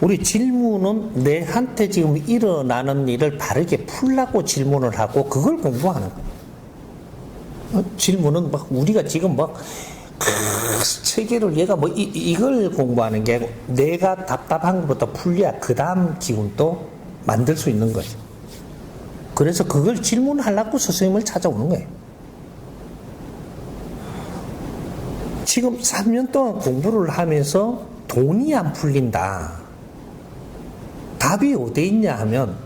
우리 질문은 내한테 지금 일어나는 일을 바르게 풀라고 질문을 하고 그걸 공부하는 거예요. 어, 질문은 막 우리가 지금 막그 체계를 얘가 뭐 이, 이걸 공부하는 게 아니고 내가 답답한 것부터 풀려야 그 다음 기운도 만들 수 있는 거죠. 그래서 그걸 질문하려고 스승님을 찾아오는 거예요. 지금 3년 동안 공부를 하면서 돈이 안 풀린다. 답이 어디 있냐 하면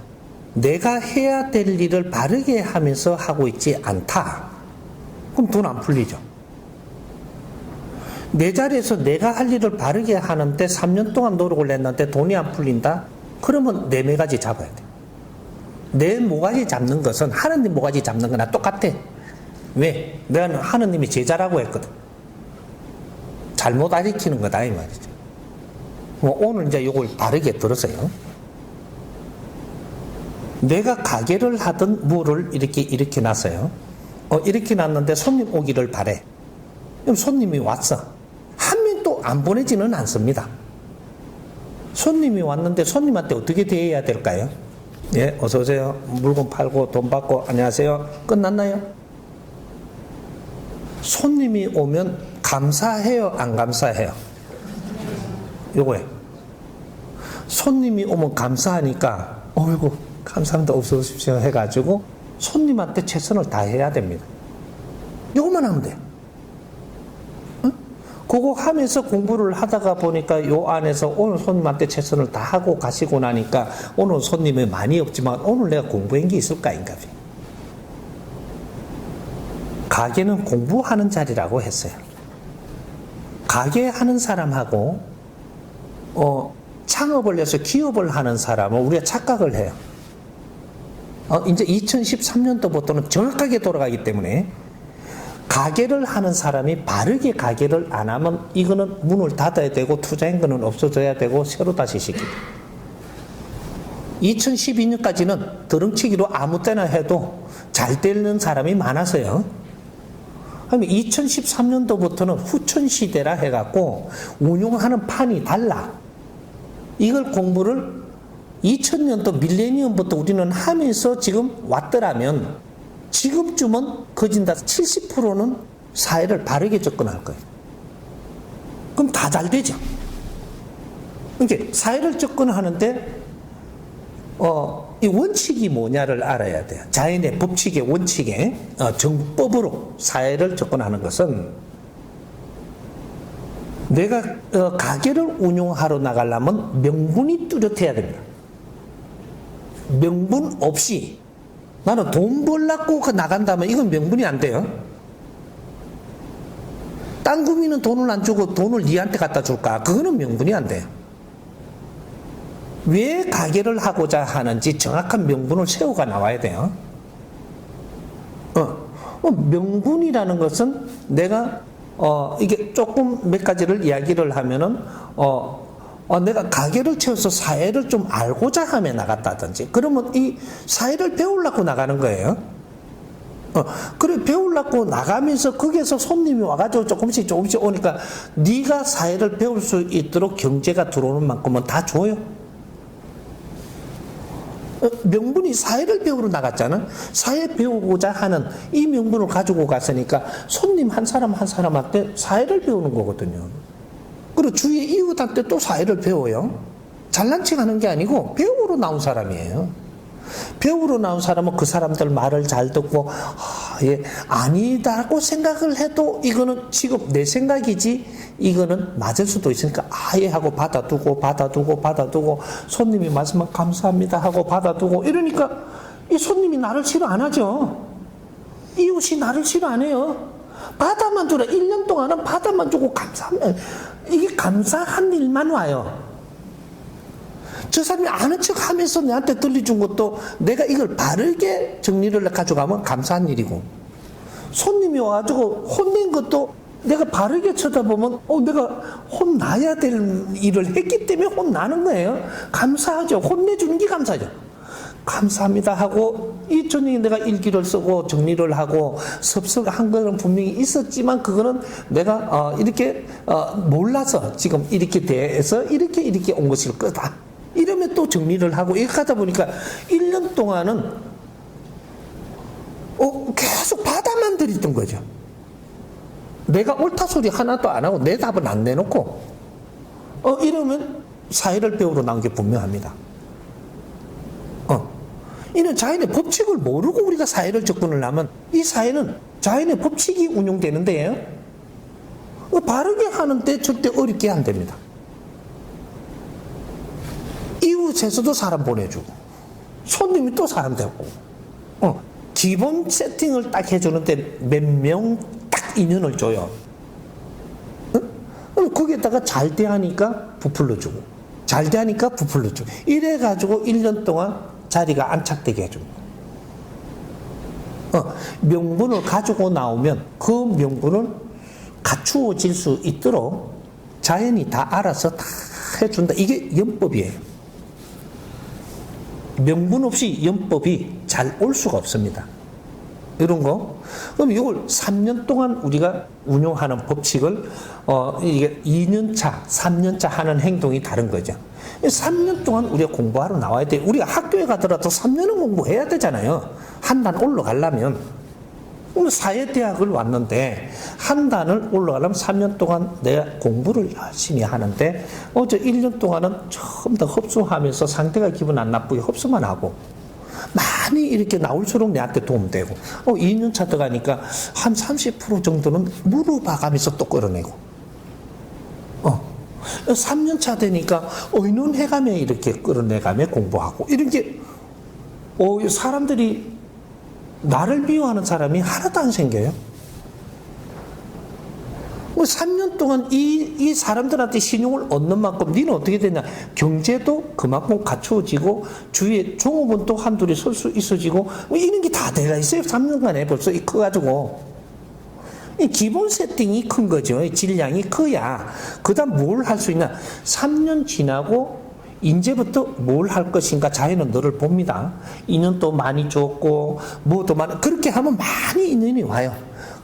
내가 해야 될 일을 바르게 하면서 하고 있지 않다. 그럼 돈 안 풀리죠. 내 자리에서 내가 할 일을 바르게 하는데 3년 동안 노력을 했는데 돈이 안 풀린다? 그러면 내 매가지 잡아야 돼. 내 모가지 잡는 것은 하느님 모가지 잡는 거나 똑같아. 왜? 내가 하느님이 제자라고 했거든. 잘못 가르치는 거다, 이 말이죠. 뭐 오늘 이제 이걸 바르게 들으세요. 내가 가게를 하던 물을 이렇게 이렇게 놨어요. 어, 이렇게 놨는데 손님 오기를 바래. 그럼 손님이 왔어. 한 명도 안 보내지는 않습니다. 손님이 왔는데 손님한테 어떻게 대해야 될까요? 예, 어서 오세요. 물건 팔고 돈 받고 안녕하세요. 끝났나요? 손님이 오면 감사해요, 안 감사해요? 요거에 손님이 오면 감사하니까 어이구 감사합니다 없어 오십시오 해가지고 손님한테 최선을 다해야 됩니다. 요것만 하면 돼. 응? 그거 하면서 공부를 하다가 보니까 요 안에서 오늘 손님한테 최선을 다하고 가시고 나니까 오늘 손님이 많이 없지만 오늘 내가 공부한 게 있을까 인가 봐. 가게는 공부하는 자리라고 했어요. 가게 하는 사람하고 어, 창업을 해서 기업을 하는 사람은 우리가 착각을 해요. 어, 이제 2013년도부터는 정확하게 돌아가기 때문에 가게를 하는 사람이 바르게 가게를 안 하면 이거는 문을 닫아야 되고 투자한 거는 없어져야 되고 새로 다시 시키고 2012년까지는 드렁치기로 아무 때나 해도 잘 되는 사람이. 그러면 2013년도부터는 후천 시대라 해갖고 운용하는 판이 달라. 이걸 공부를 2000년도 밀레니엄부터 우리는 하면서 지금 왔더라면 지금쯤은 거진다 70%는 사회를 바르게 접근할 거예요. 그럼 다 잘 되죠. 이게 사회를 접근하는데 어, 이 원칙이 뭐냐를 알아야 돼요. 자연의 법칙의 원칙에 어, 정법으로 사회를 접근하는 것은 내가 어, 가게를 운용하러 나가려면 명분이 뚜렷해야 됩니다. 명분 없이 나는 돈 벌라고 그 나간다면 이건 명분이 안 돼요. 땅 구미는 돈을 안 주고 돈을 니한테 갖다 줄까? 그거는 명분이 안 돼요. 왜 가게를 하고자 하는지 정확한 명분을 세우가 나와야 돼요. 어, 어, 명분이라는 것은 내가 어, 이게 조금 몇 가지를 이야기를 하면은 어, 어, 내가 가게를 채워서 사회를 좀 알고자 하며 나갔다든지 그러면 이 사회를 배우려고 나가는 거예요. 어, 그래 배우려고 나가면서 거기에서 손님이 와가지고 조금씩 조금씩 오니까 네가 사회를 배울 수 있도록 경제가 들어오는 만큼은 다 줘요. 어, 명분이 사회를 배우러 나갔잖아. 사회 배우고자 하는 이 명분을 가지고 갔으니까 손님 한 사람 한 사람한테 사회를 배우는 거거든요. 그리고 주위의 이웃한테 또 사회를 배워요. 잘난 척 하는 게 아니고 배우러 나온 사람이에요. 배우러 나온 사람은 그 사람들 말을 잘 듣고 아, 예, 아니다고 생각을 해도 이거는 지금 내 생각이지 이거는 맞을 수도 있으니까 아예 하고 받아두고 받아두고 받아두고 손님이 말씀하면 감사합니다 하고 받아두고 이러니까 이 손님이 나를 싫어 안 하죠. 이웃이 나를 싫어 안 해요. 받아만 주라 1년 동안은 받아만 주고 감사하면 이게 감사한 일만 와요. 저 사람이 아는 척 하면서 내한테 들려준 것도 내가 이걸 바르게 정리를 가져가면 감사한 일이고 손님이 와가지고 혼낸 것도 내가 바르게 쳐다보면 어 내가 혼나야 될 일을 했기 때문에 혼나는 거예요. 감사하죠. 혼내주는 게 감사하죠. 감사합니다 하고 이 저녁에 내가 일기를 쓰고 정리를 하고 섭섭한 거는 분명히 있었지만 그거는 내가 어, 이렇게 어, 몰라서 지금 이렇게 돼서 이렇게 이렇게 온 것일 거다. 이러면 또 정리를 하고 이렇게 하다 보니까 1년 동안은 어, 계속 바다만 들이던 거죠. 내가 옳다 소리 하나도 안 하고 내 답은 안 내놓고 어, 이러면 사회를 배우러 나온 게 분명합니다. 어. 이는 자연의 법칙을 모르고 우리가 사회를 접근을 하면 이 사회는 자연의 법칙이 운용되는데 어, 바르게 하는데 절대 어렵게 안 됩니다. 이웃에서도 사람 보내주고 손님이 또 사람 되고 어, 기본 세팅을 딱 해주는데 몇 명 딱 인연을 줘요. 어? 거기에다가 잘 대하니까 부풀러 주고 잘 대하니까 부풀러 주고 이래 가지고 1년 동안 자리가 안착되게 해줍니다. 어, 명분을 가지고 나오면 그 명분을 갖추어질 수 있도록 자연이 다 알아서 다 해준다. 이게 연법이에요. 명분 없이 연법이 잘 올 수가 없습니다. 이런 거. 그럼 이걸 3년 동안 우리가 운용하는 법칙을, 어, 이게 2년차, 3년차 하는 행동이 다른 거죠. 3년 동안 우리가 공부하러 나와야 돼. 우리가 학교에 가더라도 3년은 공부해야 되잖아요. 한 단 올라가려면. 그럼 사회대학을 왔는데 한 단을 올라가려면 3년 동안 내가 공부를 열심히 하는데 어제 1년 동안은 처음 더 흡수하면서 상대가 기분 안 나쁘게 흡수만 하고 많이 이렇게 나올수록 내한테 도움되고 어 2년 차 들어가니까 한 30% 정도는 물어봐가면서 또 끌어내고 어 3년 차 되니까 의논해가며 이렇게 끌어내가며 공부하고 이런 게 어, 사람들이 나를 미워하는 사람이 하나도 안 생겨요. 뭐 3년 동안 이, 이 사람들한테 신용을 얻는 만큼 니는 어떻게 되냐. 경제도 그만큼 갖추어지고 주위에 종업은 또 한둘이 설 수 있어지고 뭐 이런 게 다 돼가 있어요. 3년간에 벌써 이 커가지고. 이 기본 세팅이 큰 거죠. 질량이 커야. 그 다음 뭘 할 수 있나. 3년 지나고 이제부터 뭘 할 것인가 자연은 너를 봅니다. 인연도 많이 줬고 뭐도 많이 그렇게 하면 많이 인연이 와요.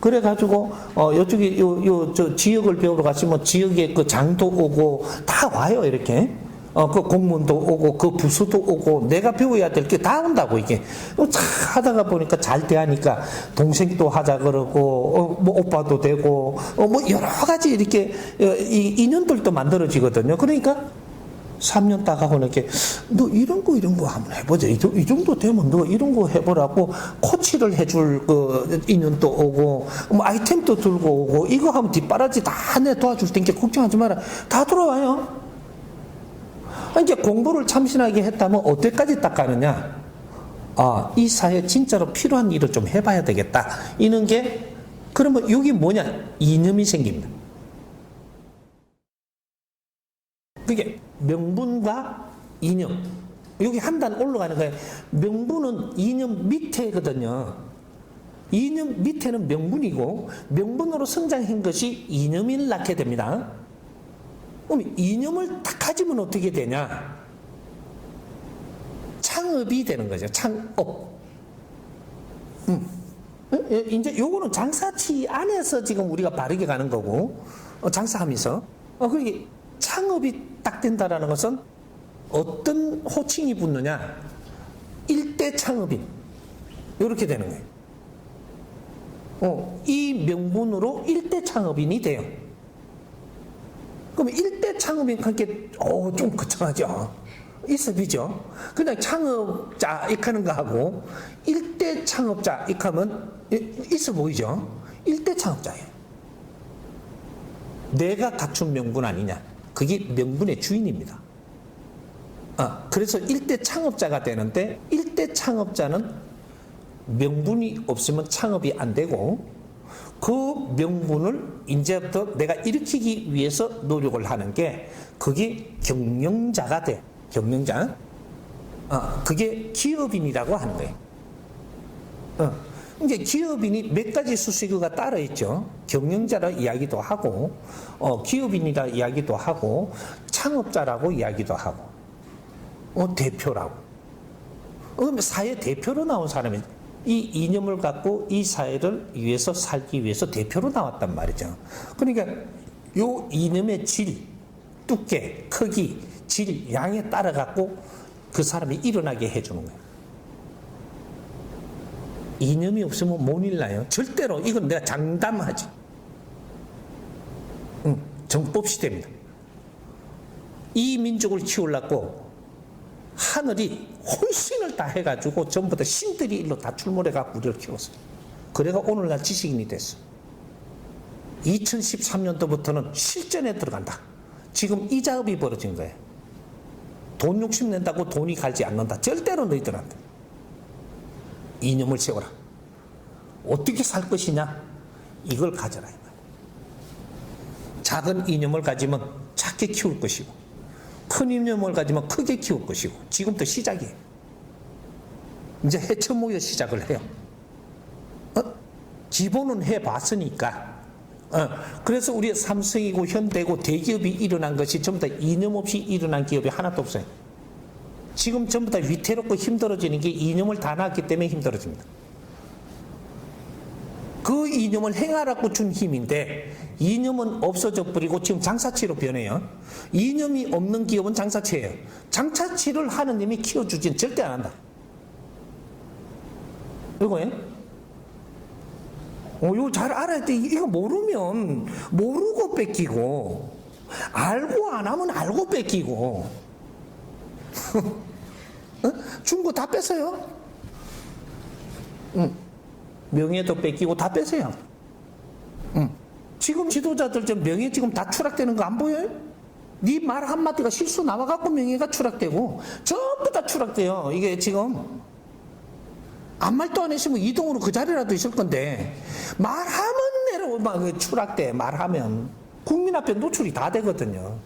그래가지고 어 이쪽에 요요 저 지역을 배우러 가시면 지역에 그 장도 오고 다 와요 이렇게. 어, 그 공무원도 오고, 그 부서도 오고, 내가 배워야 될 게 다 온다고, 이게. 어, 차 하다가 보니까 잘 대하니까, 동생도 하자 그러고, 어, 뭐, 오빠도 되고, 어, 뭐, 여러 가지 이렇게, 어, 이 인연들도 만들어지거든요. 그러니까, 3년 딱 하고 이렇게 너 이런 거 이런 거 한번 해보자 이, 정- 이 정도 되면 너 이런 거 해보라고 코치를 해줄 그 인연도 오고 뭐 아이템도 들고 오고 이거 하면 뒷바라지 다 내 도와줄 테니까 걱정하지 마라 다 들어와요 이제 공부를 참신하게 했다면 어디까지 딱 가느냐 아, 이 사회에 진짜로 필요한 일을 좀 해봐야 되겠다. 이런 게, 그러면 여기 뭐냐? 이념이 생깁니다. 그게 명분과 이념. 여기 한 단 올라가는 거예요. 명분은 이념 밑에거든요. 이념 밑에는 명분이고, 명분으로 성장한 것이 이념을 낳게 됩니다. 그럼 이념을 딱 가지면 어떻게 되냐? 창업이 되는 거죠. 창업. 음. 예, 이제 요거는 장사치 안에서 지금 우리가 바르게 가는 거고, 어, 장사하면서. 어, 그게 창업이 딱 된다라는 것은 어떤 호칭이 붙느냐? 일대 창업인. 이렇게 되는 거예요. 어, 이 명분으로 일대 창업인이 돼요. 그럼 일대 창업인 관계, 어, 좀 거창하죠. 있어 비죠. 그냥 창업자 익하는 거하고 일대 창업자 익하면 있어 보이죠. 일대 창업자예요. 내가 갖춘 명분 아니냐. 그게 명분의 주인입니다. 아, 그래서 일대 창업자가 되는데 일대 창업자는 명분이 없으면 창업이 안 되고 그 명분을 이제부터 내가 일으키기 위해서 노력을 하는 게 그게 경영자가 돼. 경영자. 어, 그게 기업인이라고 하는 거예요. 어, 이제 기업인이 몇 가지 수식어가 따로 있죠. 경영자라 이야기도 하고, 어, 기업인이라 이야기도 하고, 창업자라고 이야기도 하고, 어, 대표라고. 그러면 사회 대표로 나온 사람이 이 이념을 갖고 이 사회를 위해서 살기 위해서 대표로 나왔단 말이죠. 그러니까 요 이념의 질, 두께, 크기, 질, 양에 따라 갖고 그 사람이 일어나게 해주는 거예요. 이념이 없으면 못 일나요. 절대로 이건 내가 장담하지. 응, 정법 시대입니다. 이 민족을 키우려고 하늘이 혼신을 다 해가지고 전부 다 신들이 일로 다 출몰해갖고 우리를 키웠어요. 그래가 오늘날 지식인이 됐어. 2013년도부터는 실전에 들어간다. 지금 이자업이 벌어진 거예요. 돈 욕심 낸다고 돈이 갈지 않는다. 절대로 너희들한테. 이념을 세워라. 어떻게 살 것이냐? 이걸 가져라. 작은 이념을 가지면 작게 키울 것이고, 큰 이념을 가지면 크게 키울 것이고, 지금부터 시작이에요. 이제 해쳐 모여 시작을 해요. 어? 기본은 해봤으니까. 어, 그래서 우리 삼성이고 현대고 대기업이 일어난 것이 전부 다 이념 없이 일어난 기업이 하나도 없어요. 지금 전부 다 위태롭고 힘들어지는 게 이념을 다 놨기 때문에 힘들어집니다. 그 이념을 행하라고 준 힘인데 이념은 없어져 버리고 지금 장사치로 변해요. 이념이 없는 기업은 장사치예요. 장사치를 하느님이 키워주진 절대 안 한다. 이거 예? 어, 이거 잘 알아야 돼. 이거 모르면 모르고 뺏기고 알고 안 하면 알고 뺏기고 어? 준거 다 뺏어요. 응. 명예도 뺏기고 다 뺏어요. 응. 지금 지도자들 좀 명예 지금 다 추락되는 거 안 보여요? 네 말 한마디가 실수 나와갖고 명예가 추락되고 전부 다 추락돼요. 이게 지금 아무 말도 안 했으면 이동으로 그 자리라도 있을 건데 말하면 내려 막그 추락돼 말하면 국민 앞에 노출이 다 되거든요.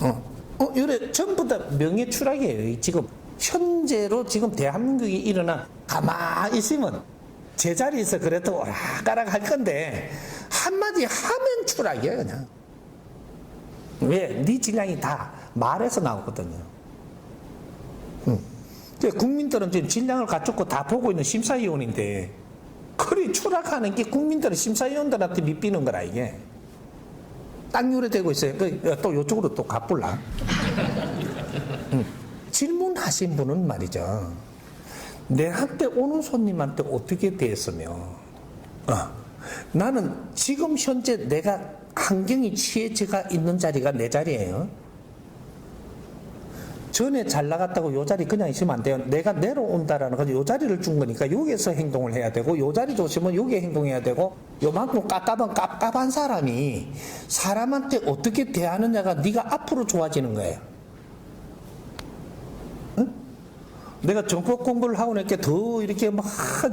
어, 어, 이래 전부 다 명예 추락이에요. 지금 현재로 지금 대한민국이 일어나 가만히 있으면 제자리에서 그래도 오락가락 할 건데 한마디 하면 추락이에요 그냥. 왜? 네 질량이 다 말에서 나오거든요. 응. 국민들은 지금 질량을 갖추고 다 보고 있는 심사위원인데 그리 추락하는 게 국민들은 심사위원들한테 밑비는 거라 이게 땅 요래되고 있어요 그, 또 이쪽으로 또 가볼라 응. 질문하신 분은 말이죠 내한테 오는 손님한테 어떻게 대했으며 어. 나는 지금 현재 내가 환경이 취해져가 있는 자리가 내 자리예요 전에 잘 나갔다고 요 자리 그냥 있으면 안 돼요. 내가 내려온다라는 건요 자리를 준 거니까 여기에서 행동을 해야 되고 요 자리 좋으면 여기에 행동해야 되고 요만큼 깝깝한 깝깝한 사람이 사람한테 어떻게 대하느냐가 네가 앞으로 좋아지는 거예요. 응? 내가 정법 공부를 하고 나니까 더 이렇게 막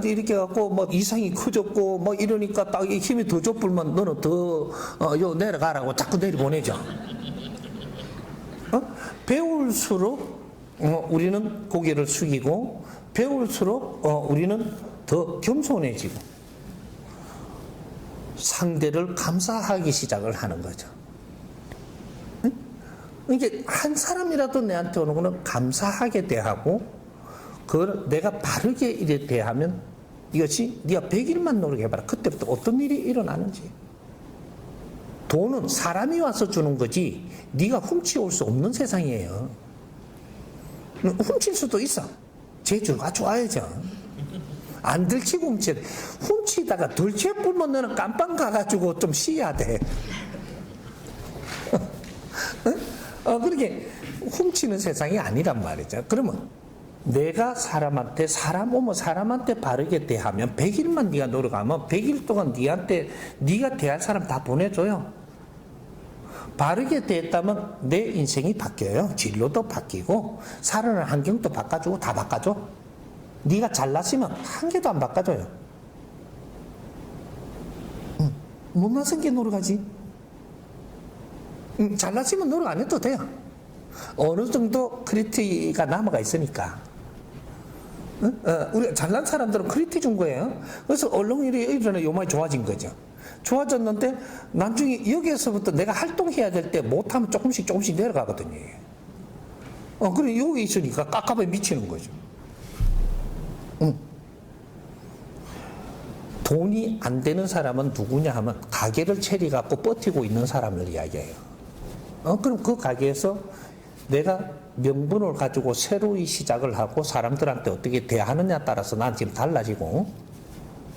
이렇게 갖고 뭐 이상이 커졌고 뭐 이러니까 딱 힘이 더 좁으면 너는 더요 어, 내려가라고 자꾸 내려보내죠. 어? 배울수록 어, 우리는 고개를 숙이고 배울수록 어, 우리는 더 겸손해지고 상대를 감사하기 시작을 하는 거죠. 응? 이게 한 사람이라도 내한테 오는 거는 감사하게 대하고 그걸 내가 바르게 이래 대하면 이것이 네가 100일만 노력해봐라. 그때부터 어떤 일이 일어나는지. 돈은 사람이 와서 주는 거지 네가 훔치올 수 없는 세상이에요. 훔칠 수도 있어. 재주가 좋아야죠. 안 들키고 훔쳐. 훔치다가 들켜 불면 너는 깜빵 가가지고 좀 쉬어야 돼. 어, 그렇게 훔치는 세상이 아니란 말이죠. 그러면 내가 사람한테 사람 오면 사람한테 바르게 대하면 100일만 네가 노력하면 100일 동안 네한테 네가 대할 사람 다 보내줘요. 바르게 대했다면 내 인생이 바뀌어요. 진로도 바뀌고 살아가는 환경도 바꿔주고 다 바꿔줘. 네가 잘났으면 한 개도 안 바꿔줘요. 응. 못났은 게 노력하지. 응. 잘났으면 노력 안 해도 돼요. 어느 정도 크리티가 남아가 있으니까. 어? 우리 잘난 사람들은 크리티 준 거예요. 그래서 얼렁일이 일어나 요만이 좋아진 거죠. 좋아졌는데 나중에 여기에서부터 내가 활동해야 될 때 못하면 조금씩 조금씩 내려가거든요. 어, 그래 여기 있으니까 깝깝해 미치는 거죠. 응. 돈이 안 되는 사람은 누구냐 하면 가게를 체리 갖고 버티고 있는 사람을 이야기해요. 어, 그럼 그 가게에서 내가 명분을 가지고 새로이 시작을 하고 사람들한테 어떻게 대하느냐 따라서 난 지금 달라지고,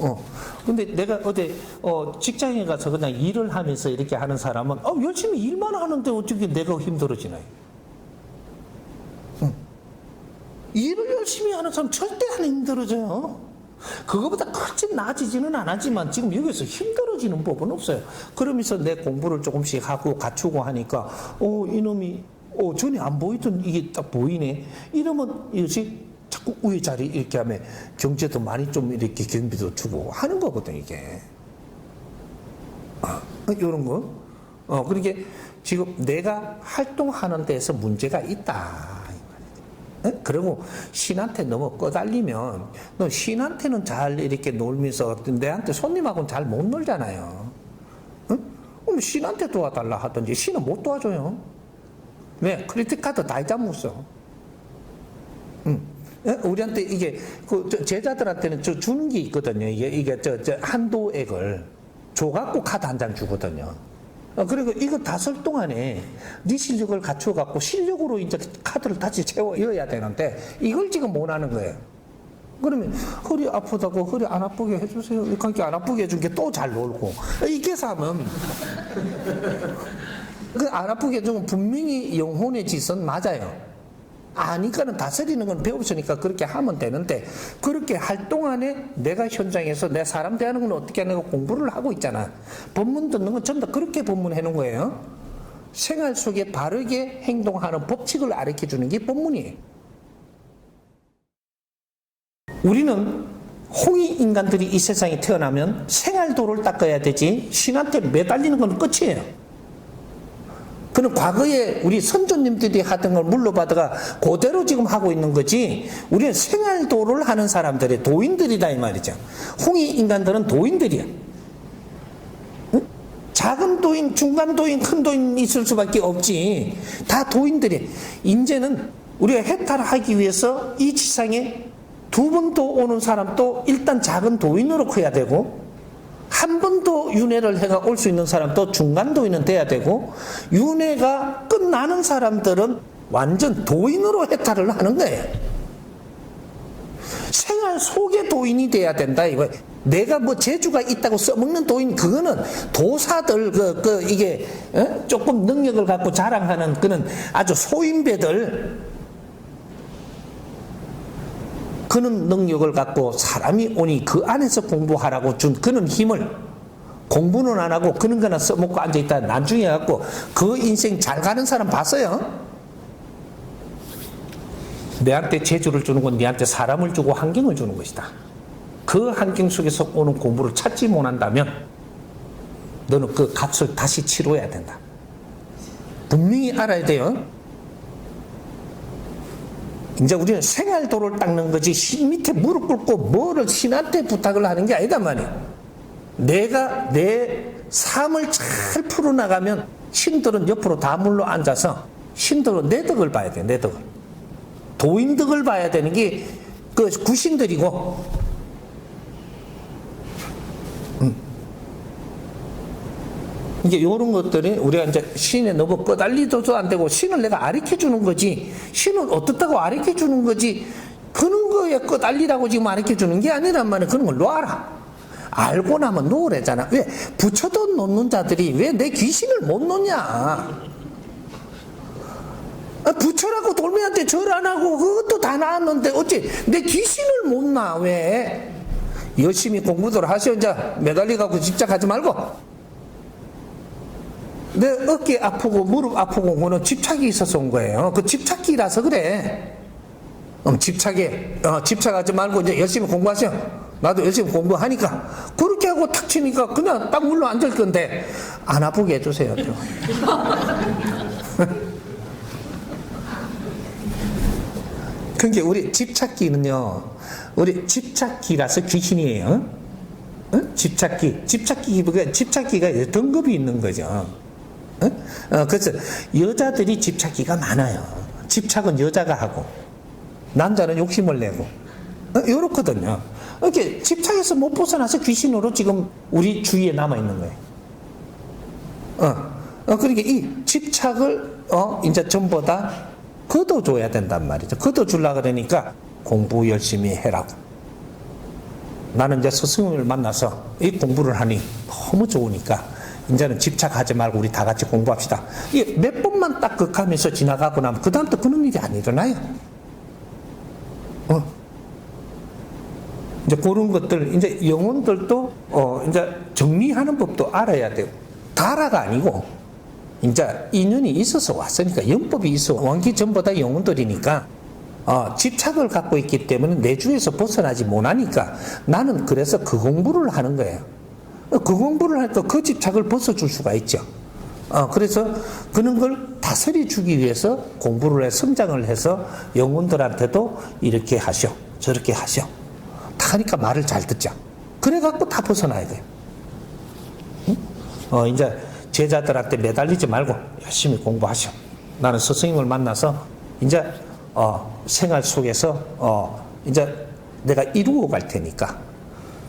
어, 근데 내가 어제, 어, 직장에 가서 그냥 일을 하면서 이렇게 하는 사람은, 어, 열심히 일만 하는데 어떻게 내가 힘들어지나요? 응. 일을 열심히 하는 사람 절대 안 힘들어져요. 그거보다 크게 나아지지는 않았지만 지금 여기서 힘들어지는 법은 없어요. 그러면서 내 공부를 조금씩 하고 갖추고 하니까 어 이놈이 어 전에 안 보이던 이게 딱 보이네. 이러면 이것이 자꾸 우회 자리 이렇게 하면 경제도 많이 좀 이렇게 경비도 주고 하는 거거든 이게. 아, 이런 거. 어 그러게 지금 내가 활동하는 데서 문제가 있다. 에? 그리고 신한테 너무 꺼달리면 너 신한테는 잘 이렇게 놀면서 내한테 손님하고는 잘 못 놀잖아요. 응? 그럼 신한테 도와달라 하든지 신은 못 도와줘요. 왜? 크리틱 카드 다 잊어먹었어. 응. 에? 우리한테 이게 그저 제자들한테는 저 주는 게 있거든요. 이게 이게 저, 저 한도액을 줘 갖고 카드 한 장 주거든요. 어, 그리고 이거 다쓸 동안에 네 실력을 갖춰 갖고 실력으로 이제 카드를 다시 채워야 되는데 이걸 지금 못 하는 거예요. 그러면 허리 아프다고 허리 안 아프게 해주세요. 이렇게 안 아프게 해준 게 또 잘 놀고 이게 사면 그 안 아프게 해주면 분명히 영혼의 짓은 맞아요. 아니까는 다스리는 건 배웠으니까 그렇게 하면 되는데 그렇게 할 동안에 내가 현장에서 내 사람 대하는 건 어떻게 하는 거 공부를 하고 있잖아. 법문 듣는 건 전부 다 그렇게 법문해 놓은 거예요. 생활 속에 바르게 행동하는 법칙을 가르쳐 주는 게 법문이에요. 우리는 홍이 인간들이 이 세상에 태어나면 생활도를 닦아야 되지 신한테 매달리는 건 끝이에요. 그는 과거에 우리 선조님들이 하던 걸 물러받아가 그대로 지금 하고 있는 거지 우리는 생활도를 하는 사람들의 도인들이다 이 말이죠. 홍이 인간들은 도인들이야. 응? 작은 도인, 중간 도인, 큰 도인 있을 수밖에 없지. 다 도인들이. 이제는 우리가 해탈하기 위해서 이 지상에 두번더 오는 사람도 일단 작은 도인으로 커야 되고 한번더 윤회를 해가 올 수 있는 사람도 중간 도인은 돼야 되고 윤회가 끝나는 사람들은 완전 도인으로 해탈을 하는 거예요. 생활 속의 도인이 돼야 된다 이거. 내가 뭐 재주가 있다고 써먹는 도인 그거는 도사들 그, 그 이게 어? 조금 능력을 갖고 자랑하는 그는 아주 소인배들 그는 능력을 갖고 사람이 오니 그 안에서 공부하라고 준 그는 힘을 공부는 안 하고 그런 거나 써먹고 앉아있다 나중에 갖고 그 인생 잘 가는 사람 봤어요? 내한테 재주를 주는 건 내한테 사람을 주고 환경을 주는 것이다. 그 환경 속에서 오는 공부를 찾지 못한다면 너는 그 값을 다시 치러야 된다. 분명히 알아야 돼요. 이제 우리는 생활도를 닦는 거지 신 밑에 무릎 꿇고 뭐를 신한테 부탁을 하는 게 아니다 말이야. 내가 내 삶을 잘 풀어나가면 신들은 옆으로 다 물러 앉아서 신들은 내 덕을 봐야 돼, 내 덕을. 도인 덕을 봐야 되는 게 그 구신들이고, 이게 이런 것들이 우리가 이제 신에 너무 꺼달리도 안 되고 신을 내가 아리켜 주는 거지. 신은 어떻다고 아리켜 주는 거지. 그런 거에 꺼달리라고 지금 아리켜 주는 게 아니란 말이야. 그런 걸 놔라. 알고 나면 놓으래잖아. 왜? 붙여도 놓는 자들이 왜 내 귀신을 못 놓냐? 아, 부처라고 돌매한테 절 안 하고 그것도 다 나왔는데 어찌 내 귀신을 못놔 왜? 열심히 공부들 하셔 이제 매달리 갖고 집착하지 말고 내 어깨 아프고 무릎 아프고 그는 집착이 있어서 온 거예요. 그 집착기라서 그래. 어, 집착에 어, 집착하지 말고 이제 열심히 공부하셔. 나도 열심히 공부하니까 그렇게 하고 탁 치니까 그냥 딱 물러 앉을 건데 안 아프게 해주세요. 좀. 그게 우리 집착기는요. 우리 집착기라서 귀신이에요. 어? 집착기, 집착기, 집착기가 등급이 있는 거죠. 어? 어, 그래서 여자들이 집착기가 많아요. 집착은 여자가 하고 남자는 욕심을 내고 어, 이렇거든요. 어, 이렇게 집착해서 못 벗어나서 귀신으로 지금 우리 주위에 남아 있는 거예요. 어, 어 그러니까 이 집착을 어 이제 전부 다 걷어줘야 된단 말이죠. 걷어주려 그러니까 공부 열심히 해라고. 나는 이제 스승을 만나서 이 공부를 하니 너무 좋으니까 이제는 집착하지 말고 우리 다 같이 공부합시다. 이게 몇 번만 딱 극하면서 지나가고 나면 그 다음부터 그런 일이 안 일어나요. 어. 이제 그런 것들, 이제 영혼들도, 어, 이제 정리하는 법도 알아야 돼요. 다라가 아니고, 이제 인연이 있어서 왔으니까, 영법이 있어. 왕기 전부 다 영혼들이니까, 어, 집착을 갖고 있기 때문에 내 주에서 벗어나지 못하니까 나는 그래서 그 공부를 하는 거예요. 그 공부를 하니까 그 집착을 벗어줄 수가 있죠. 어, 그래서 그런 걸 다스려 주기 위해서 공부를 해 성장을 해서 영혼들한테도 이렇게 하셔 저렇게 하셔. 다 하니까 말을 잘 듣자. 그래 갖고 다 벗어나야 돼요 응? 어, 이제 제자들한테 매달리지 말고 열심히 공부하셔. 나는 스승님을 만나서 이제 어, 생활 속에서 어, 이제 내가 이루어 갈 테니까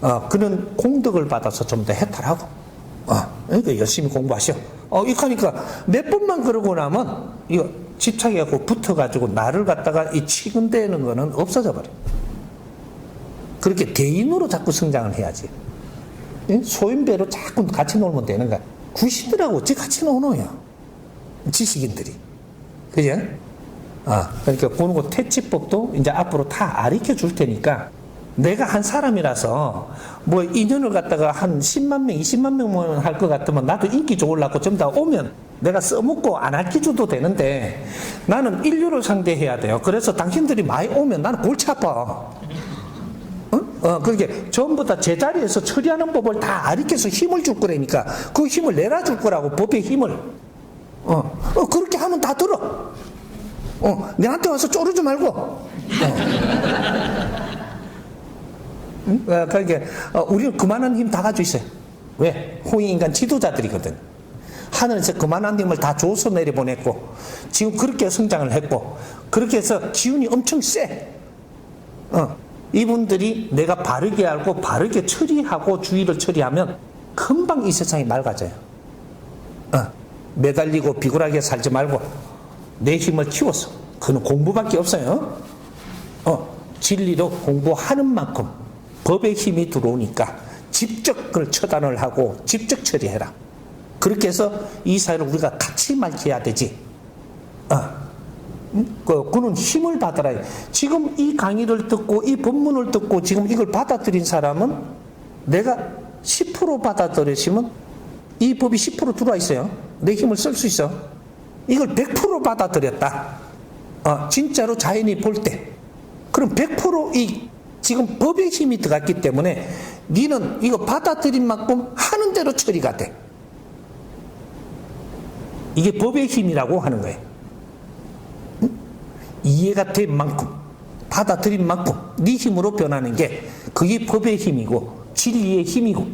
어, 그런 공덕을 받아서 좀 더 해탈하고 어, 그러니까 열심히 공부하셔. 어, 이렇게 하니까 몇 번만 그러고 나면 이거 집착해갖고 붙어가지고 나를 갖다가 이 치근대는 거는 없어져 버려. 그렇게 대인으로 자꾸 성장을 해야지. 예? 소인배로 자꾸 같이 놀면 되는 거야. 구시들하고 어찌 같이 노노요? 지식인들이. 그죠? 아, 그러니까 그런 거 퇴치법도 이제 앞으로 다 가르쳐 줄 테니까 내가 한 사람이라서 뭐 인연을 갖다가 한 10만 명, 20만 명만 할것 같으면 나도 인기 좋으려고 전부 다 오면 내가 써먹고 안 알려줘도 되는데 나는 인류를 상대해야 돼요. 그래서 당신들이 많이 오면 나는 골치 아파. 어? 어, 그렇게 전부 다 제자리에서 처리하는 법을 다 가르쳐서 힘을 줄 거라니까 그 힘을 내놔 줄 거라고 법의 힘을. 어, 어, 그렇게 하면 다 들어. 어, 내한테 와서 쪼르지 말고. 어. 응? 어, 그러니까 어, 우리는 그만한 힘 다 가지고 있어요. 왜? 호위인간 지도자들이거든. 하늘에서 그만한 힘을 다 줘서 내려보냈고 지금 그렇게 성장을 했고 그렇게 해서 기운이 엄청 세. 어, 이분들이 내가 바르게 알고 바르게 처리하고 주의를 처리하면 금방 이 세상이 맑아져요. 어, 매달리고 비굴하게 살지 말고 내 힘을 키워서 그는 공부밖에 없어요. 어, 진리로 공부하는 만큼 법의 힘이 들어오니까 직접 그걸 처단을 하고 직접 처리해라. 그렇게 해서 이 사회를 우리가 같이 맑혀야 되지. 어. 음? 그, 그는 힘을 받아라. 지금 이 강의를 듣고 이 본문을 듣고 지금 이걸 받아들인 사람은 내가 10% 받아들이시면 이 법이 10% 들어와 있어요. 내 힘을 쓸 수 있어. 이걸 100% 받아들였다. 어, 진짜로 자연이 볼 때. 그럼 100%이 지금 법의 힘이 들어갔기 때문에 니는 이거 받아들인 만큼 하는 대로 처리가 돼. 이게 법의 힘이라고 하는 거예요. 응? 이해가 된 만큼, 받아들인 만큼 네 힘으로 변하는 게 그게 법의 힘이고 진리의 힘이고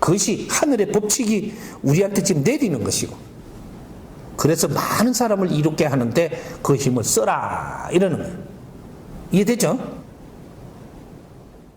그것이 하늘의 법칙이 우리한테 지금 내리는 것이고 그래서 많은 사람을 이롭게 하는데 그 힘을 써라 이러는 거예요. 이해되죠?